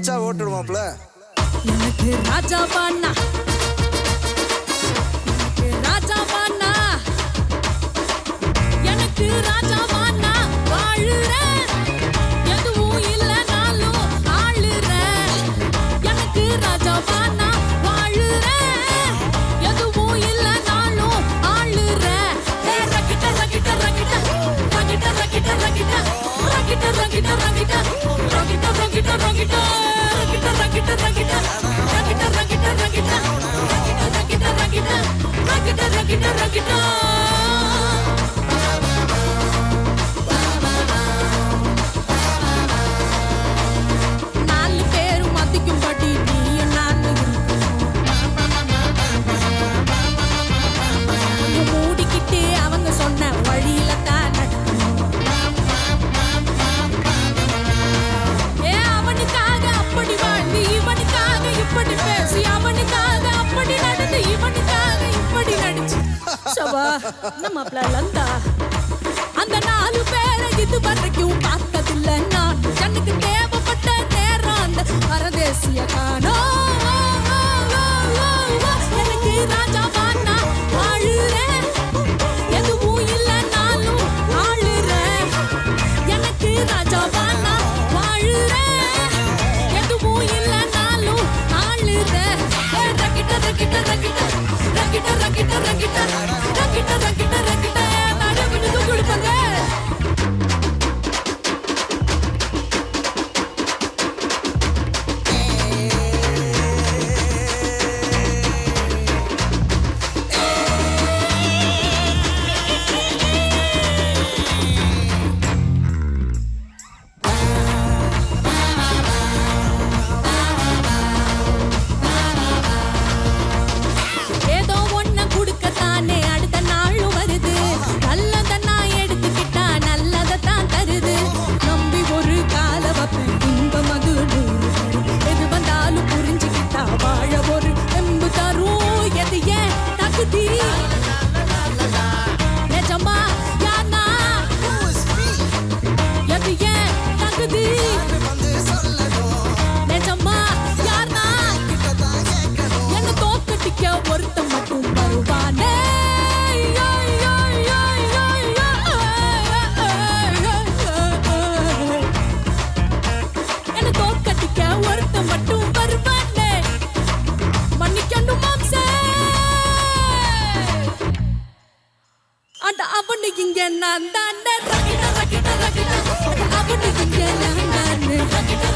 அமிச்சா ஓட்டுடுவாப்ல. எனக்கு ராஜாவான்னா raqueta, raqueta, raqueta. நம்ம பிளந்தா அந்த நாலு பேரை இது வரைக்கும் பார்த்ததில்லை நான். கண்ணுக்கு தேவைப்பட்ட நேரம் அந்த பரதேசிய காணோம். அவனு இங்க நான் தான் ரகிட ரகிட ரகிட அவனு இங்க நான் தான் ரகிட